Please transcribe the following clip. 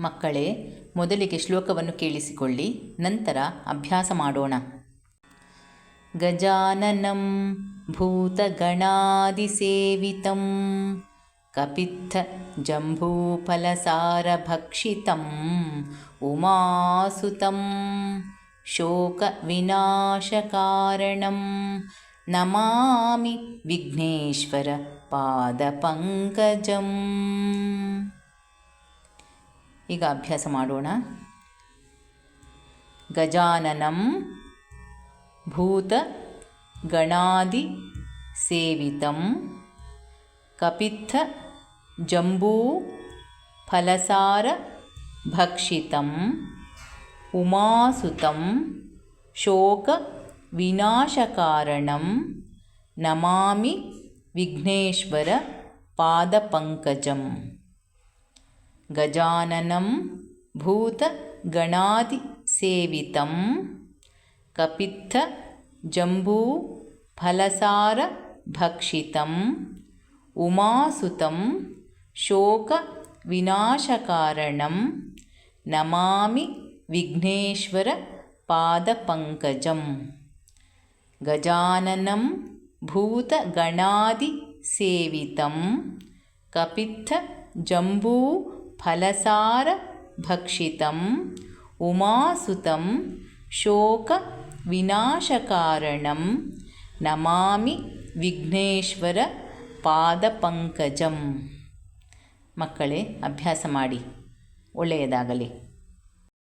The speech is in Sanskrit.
ಮಕ್ಕಳೇ, ಮೊದಲಿಗೆ ಶ್ಲೋಕವನ್ನು ಕೇಳಿಸಿಕೊಳ್ಳಿ, ನಂತರ ಅಭ್ಯಾಸ ಮಾಡೋಣ. ಗಜಾನನಂ ಭೂತಗಣಾದಿ ಭೂತಗಣಾದಿಸೇವಿತಂ ಕಪಿತ್ಥ ಜಂಬೂಫಲಸಾರಭಕ್ಷಿತಂ ಉಮಾಸುತಂ ಶೋಕವಿನಾಶಕಾರಣಂ ನಮಾಮಿ ವಿಘ್ನೇಶ್ವರ ಪಾದಪಂಕಜಂ. ಈಗ ಅಭ್ಯಾಸ ಮಾಡೋಣ ಗಜಾನನಂ ಭೂತ ಗಣಾದಿ ಸೇವಿತಂ ಕಪಿತ್ಥ ಜಂಬೂ ಫಲಸಾರ ಭಕ್ಷಿತಂ ಉಮಾಸುತಂ ಶೋಕ ವಿನಾಶಕಾರಣಂ ನಮಾಮಿ गजाननं भूतगणादिसेवितं कपित्थजम्बूफलसारभक्षितम् उमासुतं शोकविनाशकारणं नमामि विघ्नेश्वरपादपङ्कजं गजाननं भूतगणादिसेवितं कपित्थजम्बू ಫಲಸಾರ ಭಕ್ಷಿತಂ ಉಮಾಸುತಂ ಶೋಕ ವಿನಾಶಕಾರಣಂ ನಮಾಮಿ ವಿಘ್ನೇಶ್ವರ ಪಾದಪಂಕಜಂ ಮಕ್ಕಳೇ ಅಭ್ಯಾಸ ಮಾಡಿ ಒಳ್ಳೆಯದಾಗಲಿ.